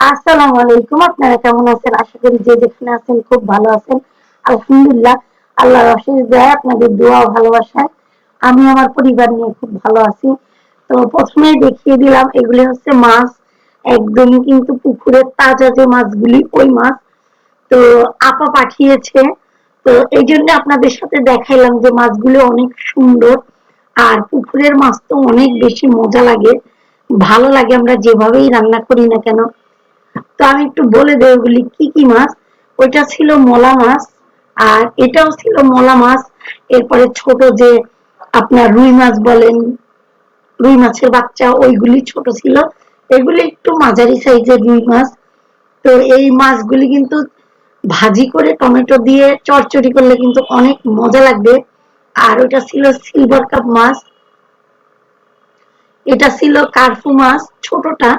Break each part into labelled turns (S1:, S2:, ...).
S1: আসসালামু আলাইকুম, আপনারা কেমন আছেন? আশা করি যে যেখানে আছেন খুব ভালো আছেন। আলহামদুলিল্লাহ, আল্লাহর অশেষ দয়া আপনাদের দোয়া ভালোবাসায় আমি আমার পরিবার নিয়ে খুব ভালো আছি। তো প্রথমেই দেখিয়ে দিলাম, এগুলি হচ্ছে মাছ। একদমই কিন্তু পুকুরের তাজা যে মাছগুলি, ওই মাছ। তো আপা পাঠিয়েছে। তো এই জন্য আপনাদের সাথে দেখাইলাম যে মাছগুলো অনেক সুন্দর। আর পুকুরের মাছ তো অনেক বেশি মজা লাগে। ভালো লাগে, আমরা যেভাবেই রান্না করি না কেন তো আমি একটু বলে দেব ওগুলি, কি কি মাছ? ওইটা ছিল মলা মাছ আর এটাও ছিল মলা মাছ। এরপরে ছোট যে আপনার রুই মাছ বলেন, রুই মাছের বাচ্চা, ওইগুলি ছোট ছিল। এগুলি একটু মাঝারি সাইজের রুই মাছ। তো এই মাছগুলি কিন্তু ভাজি করে টমেটো দিয়ে চড়চড়ি করলে কিন্তু অনেক মজা লাগবে। আর ওটা ছিল সিলভার কাপ মাছ। এটা ছিল কার্ফু মাছ, ছোটটা।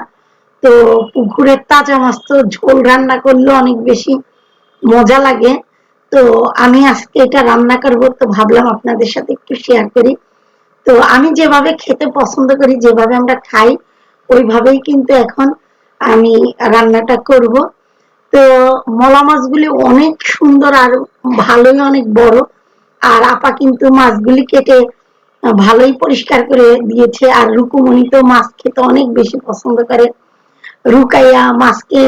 S1: তো পুকুরের তাজা মাছ তো ঝোল রান্না করলে অনেক বেশি মজা লাগে। তো আমি আজকে এটা রান্না করব, তো ভাবলাম আপনাদের সাথে একটু শেয়ার করি। তো আমি যেভাবে খেতে পছন্দ করি, যেভাবে আমরা খাই, ওইভাবেই কিন্তু এখন আমি রান্নাটা করব। তো মলা মাছগুলি অনেক সুন্দর আর ভালোই অনেক বড়। আর আপা কিন্তু মাছগুলি কেটে ভালোই পরিষ্কার করে দিয়েছে। আর রুকুমণি তো মাছ খেতে অনেক বেশি পছন্দ করে। রুকাইয়া মাছকে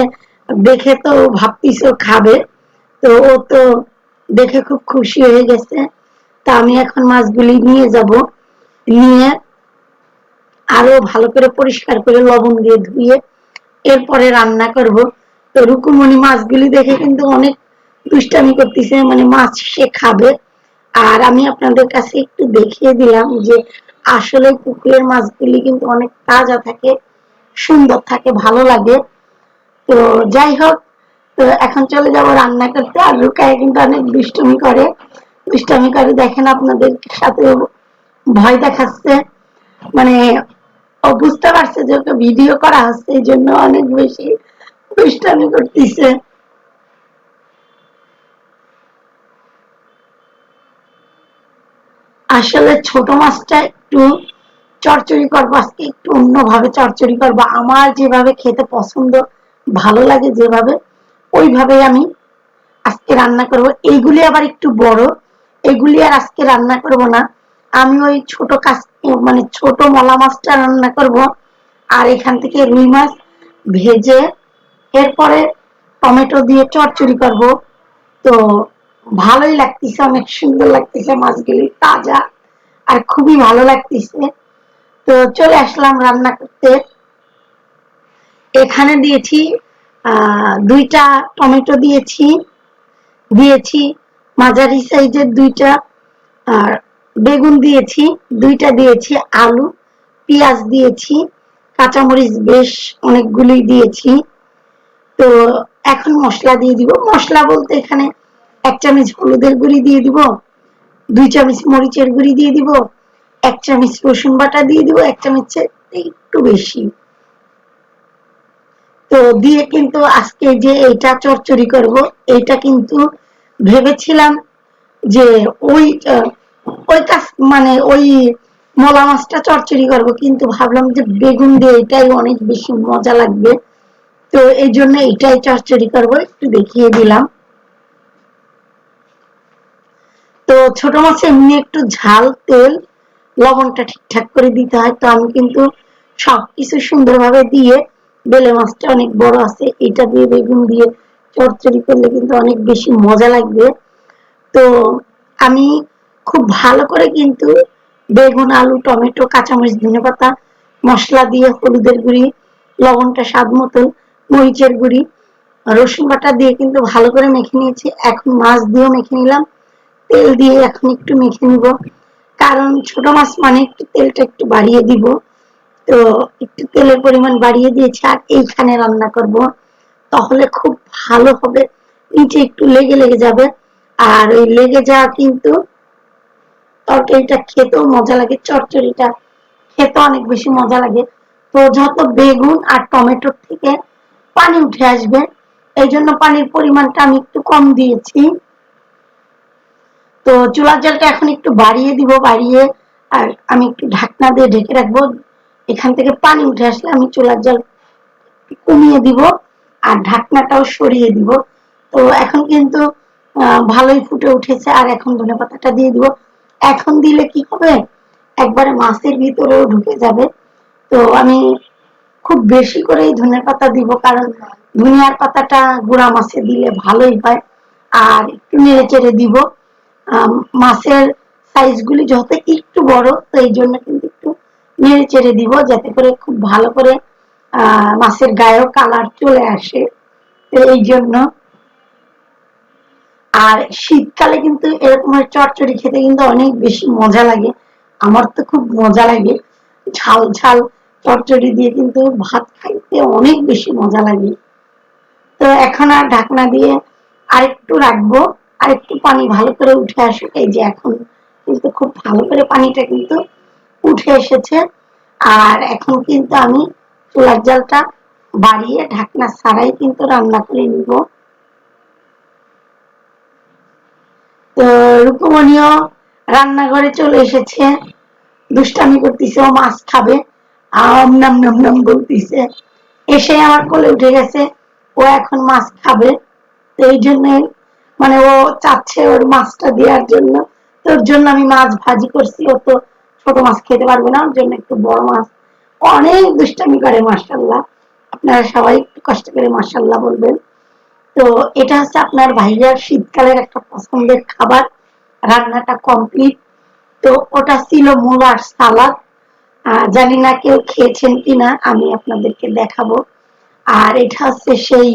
S1: দেখে তো ভাবতিস খাবে। তো ও তো দেখে খুব খুশি হয়ে গেছে। তা আমি এখন মাছগুলি নিয়ে যাব। নিয়ে আরও ভালো করে পরিষ্কার করে লবণ দিয়ে ধুয়ে এরপরে রান্না করব। তো রুকুমণি মাছগুলি দেখে কিন্তু অনেক দুষ্টামি করতেছে মানে মাছ সে খাবে। আর আমি আপনাদের কাছে একটু দেখিয়ে দিলাম যে আসলে পুকুরের মাছগুলি কিন্তু অনেক তাজা থাকে। সুন্দর থাকে, ভালো লাগে। তো যাই হোক, তো এখন চলে যাব রান্না করতে। আর রুকায় কিন্তু অনেক দুষ্টমি করে। দুষ্টমি করে, দেখেন আপনাদের সাথে ভয় দেখাচ্ছে। মানে ও বুঝতে পারছে যে ওকে ভিডিও করা হচ্ছে, এই জন্য অনেক বেশি দুষ্টামি করতেছে। আসলে ছোট মাছটা একটু চরচড়ি করব, আজকে একটু অন্যভাবে চরচড়ি করব। আমার যেভাবে খেতে পছন্দ, ভালো লাগে যেভাবে ওইভাবে আমি আজকে রান্না করব। এইগুলি আবার একটু বড়, এগুলি আর আজকে রান্না করব না। আমি ওই ছোট কাজ মানে ছোট মলা মাছটা রান্না করব, আর এখান থেকে রুই মাছ ভেজে, এরপরে টমেটো দিয়ে চরচড়ি করব। তো ভালোই লাগতেছে, অনেক সুন্দর লাগতেছে মাছগুলি, তাজা আর খুবই ভালো লাগতেছে। তো চলে আসলাম রান্না করতে। এখানে দিয়েছি দুইটা টমেটো দিয়েছি। দিয়েছি মাঝারি সাইজের দুইটা, আর বেগুন দিয়েছি, দুইটা দিয়েছি আলু, পেঁয়াজ দিয়েছি, কাঁচামরিচ বেশ অনেকগুলি দিয়েছি। তো এখন মশলা দিয়ে দিব। মশলা বলতে এখানে এক চামচ হলুদের গুঁড়ি দিয়ে দিব, দুই চামচ মরিচের গুঁড়ি দিয়ে দিব এক চামচ রসুন বাটা দিয়ে দিব, এক চামচের একটু বেশি। তো দিয়ে কিন্তু আজকে যে এটা চরচড়ি করব এটা কিন্তু ভেবেছিলাম যে ওই ওই কাজ মানে ওই মলা মাছটা চরচড়ি করব, কিন্তু ভাবলাম যে বেগুন দিয়ে এটাই অনেক বেশি মজা লাগবে। তো এই জন্য এটাই চরচড়ি করব, একটু দেখিয়ে দিলাম। তো ছোট মাছে এমনি একটু ঝাল, তেল লবণটা ঠিকঠাক করে দিতে হয়। তো আমি কিন্তু সবকিছু সুন্দরভাবে দিয়ে বেলে মাছটা অনেক বড় আছে, এটা দিয়ে বেগুন দিয়ে চড়চড়ি করলে কিন্তু অনেক বেশি মজা লাগবে। তো আমি খুব ভালো করে কিন্তু বেগুন, আলু, টমেটো, কাঁচামরিচ, ধনে পাতা, মশলা দিয়ে হলুদের গুঁড়ি, লবণটা স্বাদ মতন, মরিচের গুঁড়ি, রসুন বাটা দিয়ে কিন্তু ভালো করে মেখে নিয়েছি। এখন মাছ দিয়েও মেখে নিলাম। তেল দিয়ে এখন একটু মেখে নিব। কারণ ছোট মাছ মানে একটু তেলটা একটু বাড়িয়ে দিব। তো একটু তেলের পরিমাণ বাড়িয়ে দিয়েছি আর এইখানে রান্না করব। তাহলে খুব ভালো হবে। নিচে একটু লেগে লেগে যাবে। আর ওই লেগে যাওয়া কিন্তু তরকারিটা খেতেও মজা লাগে চটচড়িটা খেতে অনেক বেশি মজা লাগে। তো যত বেগুন আর টমেটোর থেকে পানি উঠে আসবে এই জন্য পানির পরিমাণটা আমি একটু কম দিয়েছি। তো চুলার জলটা এখন একটু বাড়িয়ে দিব, বাড়িয়ে আর আমি একটু ঢাকনা দিয়ে ঢেকে রাখব। এখান থেকে পানি উঠে আসলে আমি চুলার জল কমিয়ে দিব আর ঢাকনাটাও সরিয়ে দিব। তো এখন কিন্তু ভালোই ফুটে উঠেছে আর এখন ধনে পাতাটা দিয়ে দিব। এখন দিলে কি হবে? একবারে মাছের ভিতরেও ঢুকে যাবে। তো আমি খুব বেশি করেই ধনে পাতা দিব কারণ ধনিয়ার পাতাটা গুঁড়া মাছে দিলে ভালোই হয়। আর একটু নেড়ে চেড়ে দিব। মাছের সাইজগুলি যত একটু বড় তো এই জন্য কিন্তু একটু নেড়ে চেড়ে দিব, যাতে করে খুব ভালো করে মাছের গায়েও কালার চলে আসে। এই জন্য আর শীতকালে কিন্তু এরকমের চচ্চড়ি খেতে কিন্তু অনেক বেশি মজা লাগে। আমার তো খুব মজা লাগে। ঝাল ঝাল চচ্চড়ি দিয়ে কিন্তু ভাত খাইতে অনেক বেশি মজা লাগে। তো এখন আর ঢাকনা দিয়ে আরেকটু রাখব। আরেকটু পানি ভালো করে উঠে আসুক। এই যে এখন কিন্তু খুব ভালো করে পানিটা কিন্তু উঠে এসেছে। আর এখন কিন্তু আমি চুলার জালটা বাড়িয়ে ঢাকনা ছাড়াই কিন্তু রান্না করে নিব। তো রূপমণিও রান্নাঘরে চলে এসেছে। দুষ্টামি করতেছে, ও মাছ খাবে। আম নাম নাম নাম বলতেছে। এসে আমার কোলে উঠে গেছে। ও এখন মাছ খাবে। তো এই জন্য মানে ও চাচ্ছে ওর মাছটা দেওয়ার জন্য। তোর জন্য আমি মাছ ভাজি করছি। ও তো ছোট মাছ খেতে পারবে না, ওর জন্য একটু বড় মাছ। অনেক দুষ্টামি করে মার্শাল্লাহ আপনারা সবাই একটু কষ্ট করে মার্শাল্লাহ বলবেন। তো এটা হচ্ছে আপনার ভাইয়ার শীতকালের একটা পছন্দের খাবার। রান্নাটা কমপ্লিট তো ওটা ছিল মূলার সালাদ। জানি না কেউ খেয়েছেন কিনা, আমি আপনাদেরকে দেখাবো। আর এটা হচ্ছে সেই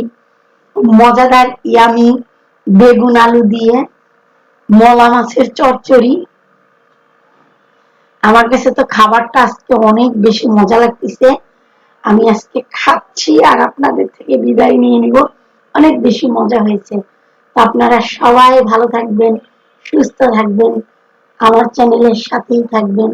S1: মজাদার ইয়ামি বেগুন আলু দিয়ে, মলা মাছের চচ্চড়ি। আমার কাছে তো খাবারটা আজকে অনেক বেশি মজা লাগতেছে। আমি আজকে খাচ্ছি আর আপনাদের থেকে বিদায় নিয়ে নিব। অনেক বেশি মজা হয়েছে। তো আপনারা সবাই ভালো থাকবেন, সুস্থ থাকবেন, আমার চ্যানেলের সাথেই থাকবেন।